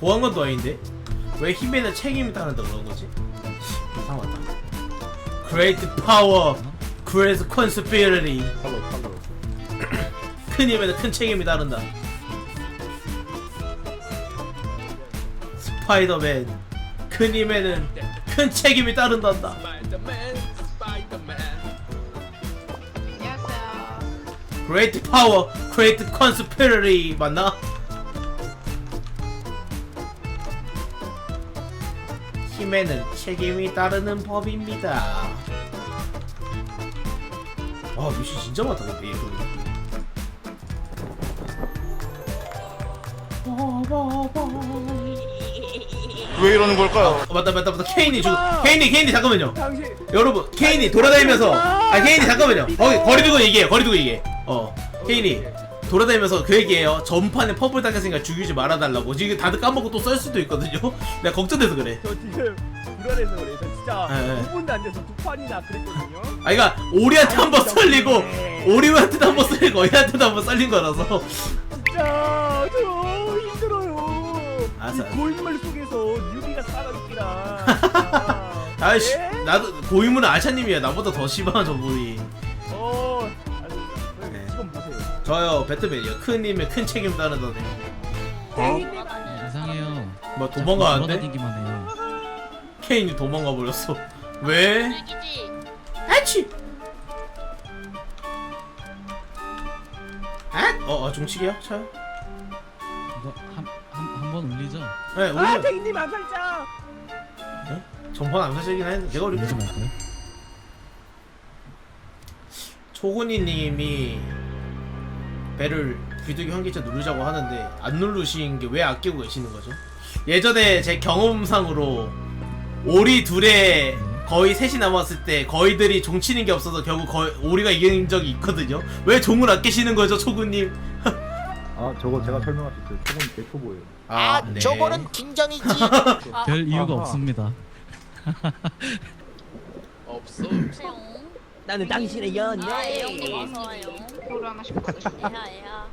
보안관도 아닌데 왜 힘에는 책임이 따른다 그런 거지? 이상하다. Great power, great responsibility. 팔로 팔로 큰 힘에는 큰 책임이 따른다. 스파이더맨, 큰 힘에는 큰 책임이 따른단다. 스파이더맨 스파이더맨 안녕하세요. Great power, great responsibility 맞나? 힘에는 책임이 따르는 법입니다. 아 미신 진짜 많다 근데 이거. 왜 이러는 걸까요? 어, 맞다 맞다 맞다. 케인이 죽 케인이 케인이 잠깐만요. 당신. 여러분 케인이 돌아다니면서. 아 케인이 잠깐만요. 거기 거리 두고 얘기해 거리 두고 얘기해. 어 케인이 돌아다니면서 그 얘기해요 전판에 퍼블 당했으니까 죽이지 말아달라고 지금 다들 까먹고 또 썰 수도 있거든요 내가 걱정돼서 그래 저 지금 불안해서 그래. 저 진짜 예, 예. 5분도 안 돼서 두 판이나 그랬거든요. 아 그니까 오리한테 한 번 썰리고 오리한테도 한 번 썰리고 얘한테도 한 번 썰린 거라서 진짜 저 힘들어요. 알았어, 이 고인물 속에서 유비가 살아있기라. 아이씨 예? 나도 고인물은 아차님이야 나보다 더 심한 저분이 저요 배트맨이요 큰 힘에 큰 책임 따른다네 이상해요. 뭐 도망가는데? 돌아다니기만 해요. 케인이 도망가 버렸어 왜? 즐기지. 아치 아? 어, 어 종치기요? 차요? 이거 한한한번 올리죠. 네 아, 오늘 대기님 암살자. 전판 안 사시긴 했는데 내가 올리지 말까요? 초군이님이 배를 비둘기 환기차 누르자고 하는데 안 누르신 게 왜 아끼고 계시는 거죠? 예전에 제 경험상으로 오리 둘에 거의 셋이 남았을 때 거의들이 종 치는 게 없어서 결국 거의 오리가 이긴 적이 있거든요. 왜 종을 아끼시는 거죠, 초군님? 아 저거 제가 설명할 수 있어요 저건 개초보예요 아, 네. 저거는 긴장이지. 별 이유가 없습니다. 없어. 나는 당신의 연애. 아, 애용님 어서 와요. 노래 하나씩 부르시네. 에하, 에하.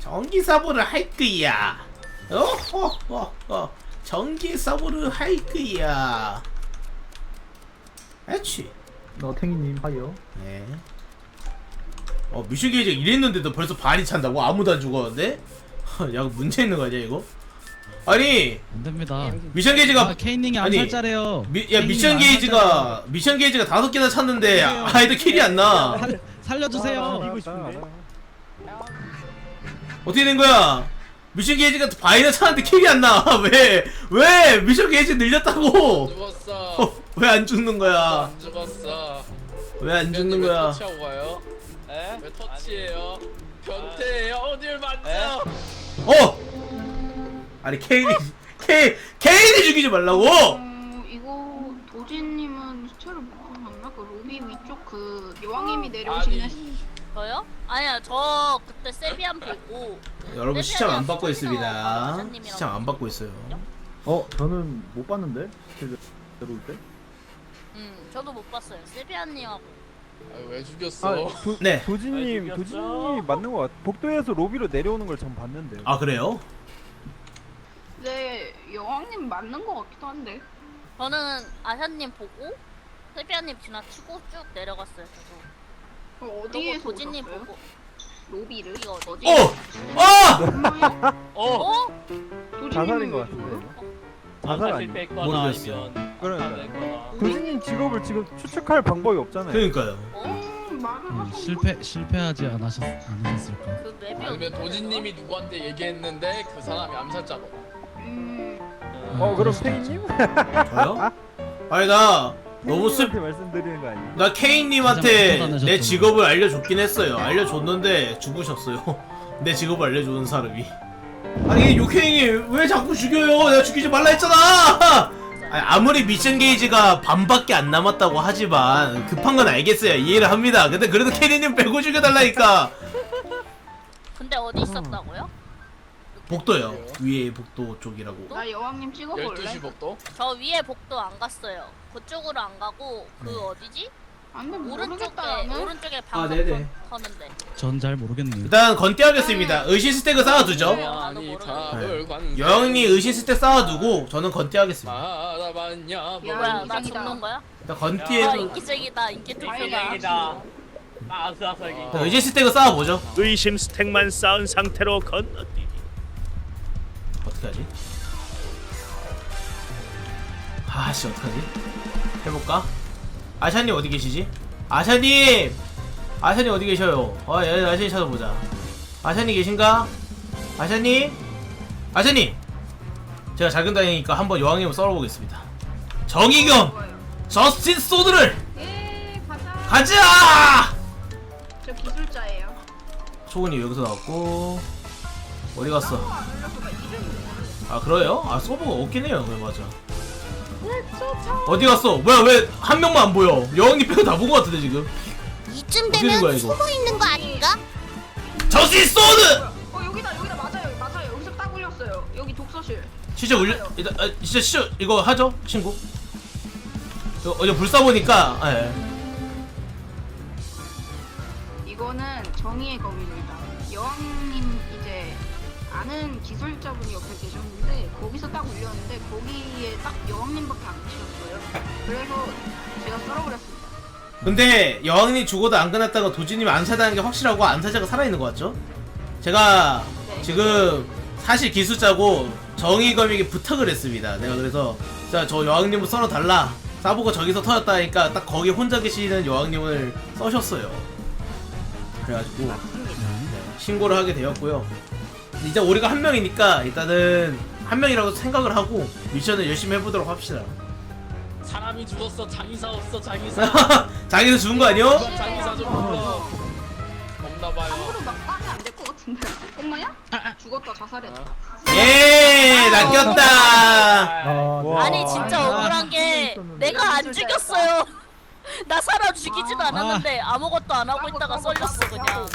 전기 서브를 할 거야. 어허허허. 전기 서브를 할 거야. 애취. 너 탱이님 하이요 네. 어 미션 게이지가 이랬는데도 벌써 반이 찬다고 아무도 안 죽었는데? 야 문제 있는 거 아니야 이거? 아니 안 됩니다. 미션 게이지가 아, 케이닝이 아니, 암살자래요. 미, 야 케이닝이 미션 게이지가 미션 게이지가 다섯 개나 찼는데 아이들 킬이 안 나. 살, 살려주세요. 싶은데. 어떻게 된 거야? 미션 게이지가 반이나 찼는데 킬이 안 나. 왜? 왜? 미션 게이지 늘렸다고. 죽었어 왜 안 죽는 거야? 안 죽었어 왜 안 죽는 왜 거야? 터치하고 가요? 에? 왜 터치해요? 아니 케인이 케인 케인이 죽이지 말라고. 어, 이거 도진님은 시체를 못 봤나? 그 로비 위쪽 그 여왕님이 내려오시는 아니. 저요? 아니야 저 그때 세비안 보고 여러분 시청 안 받고 있습니다. 시청 안 받고 있어요. 어 저는 못 봤는데 실제 들어올 때 음 저도 못 봤어요 세비안님하고 아, 왜 죽였어? 도, 네. 도진님, 왜 도진님이 맞는 것 같아. 복도에서 로비로 내려오는 걸 전 봤는데. 아 그래요? 네 여왕님 맞는 것 같기도 한데. 저는 아샤님 보고 세비안님 지나치고 쭉 내려갔어요 저도 그 어디에서 도진님 오셨어요? 보고 로비를? 이거 어디? 어! 어! 어? 도진님 자살인 것왜 같은데. 자살 아니야? 모르겠어요. 그러니까. 도진님 직업을 지금 추측할 방법이 없잖아요. 그러니까요. 어? 음, 말을 음. 실패 실패하지 않으셨 않으셨을까? 그 맵이 아니면 어디? 도진님이 누구한테 얘기했는데 그 사람이 암살자로 음, 어 그럼 페이님? 저요? 아니 나 너무 슬. 말씀드리는 거 아니에요? 나 케인님한테 가장 내 직업을 알려줬긴 했어요. 알려줬는데 죽으셨어요. 내 직업을 알려주는 사람이. 아니 요케인이 왜 자꾸 죽여요? 내가 죽이지 말라 했잖아. 아니, 아무리 미션 게이지가 반밖에 안 남았다고 하지만 급한 건 알겠어요. 이해를 합니다. 근데 그래도 케이님 빼고 죽여달라니까. 근데 어디 있었다고요? 복도요. 위에 복도 쪽이라고. 나 여왕님 찍어볼래? 12시 복도? 저 위에 복도 안 갔어요 그쪽으로 안 가고 그 네. 어디지? 안돼 오른쪽에 모르겠다 나는. 오른쪽에 아, 방송 네네. 터는데. 전 잘 모르겠네요. 일단 건띠하겠습니다. 의신 스택을 쌓아두죠. 아니 답을 관계 여왕님 의신 스택 쌓아두고 저는 건띠하겠습니다. 야, 뭐야 나 인상이다. 죽는 거야? 일단 아 건띠에 인기쟁이다 인기 투표다. 다행이다 아슬아슬하게 일단 의신 스택을 쌓아보죠. 의심 스택만 쌓은 상태로 건너뛰기 어떻게 하지? 아씨 어떡하지? 해볼까? 아샤님 어디 계시지? 아샤님! 아샤님 어디 계셔요? 어, 예, 아샤님 찾아보자. 아샤님 계신가? 아샤님? 아샤님! 제가 작은 다행이니까 한번 여왕님을 썰어보겠습니다. 정의겸! 저스틴 소드를! 예 가자. 가자! 저 기술자예요. 초근이 여기서 나왔고 어디 갔어? 아 그래요? 아 서버가 없긴 해요 그래 맞아 어디 갔어? 뭐야 왜 한 명만 안 보여 여왕님 빼고 다본것 같은데 지금 이쯤 된 거야 이거 있는 거 아닌가? 저시 소드! 어 여기다 여기다 맞아요 맞아요 여기서 딱 올렸어요. 여기 독서실. 진짜 울려 일단 아, 진짜 시저 이거 하죠 친구 이거 어제 불 쏴보니까 아, 예. 이거는 정의의 검입니다. 여왕님 이제 아는 기술자분이 옆에 계셨는데 거기서 딱 올렸는데 거기에 딱 여왕님밖에 안 계셨어요. 그래서 제가 썰어버렸습니다. 근데 여왕님 죽어도 안 끝났다가 도지님이 안 사다는 게 확실하고 안사자가 살아있는 것 같죠? 제가 지금 사실 기술자고 정의검에게 부탁을 했습니다. 내가 그래서 자 저 여왕님을 썰어달라. 싸보고 저기서 터졌다 하니까 딱 거기 혼자 계시는 여왕님을 써셨어요. 그래가지고 네, 신고를 하게 되었고요. 이제 우리가 한 명이니까 일단은 한 명이라고 생각을 하고 미션을 열심히 해보도록 합시다. 사람이 죽었어 장의사 없어 장의사 자기도 죽은 거 아니요? 장의사 좀 불러 없나봐요 함부로 막 까면 안 될 것 같은데. 엄마야? 죽었다 자살했다. 예, 낚였다. 아, 와. 아니 진짜 아, 억울한 게 내가 안 죽였어요. 나 사람 죽이지도 않았는데 아무것도 안 하고 있다가 썰렸어 그냥.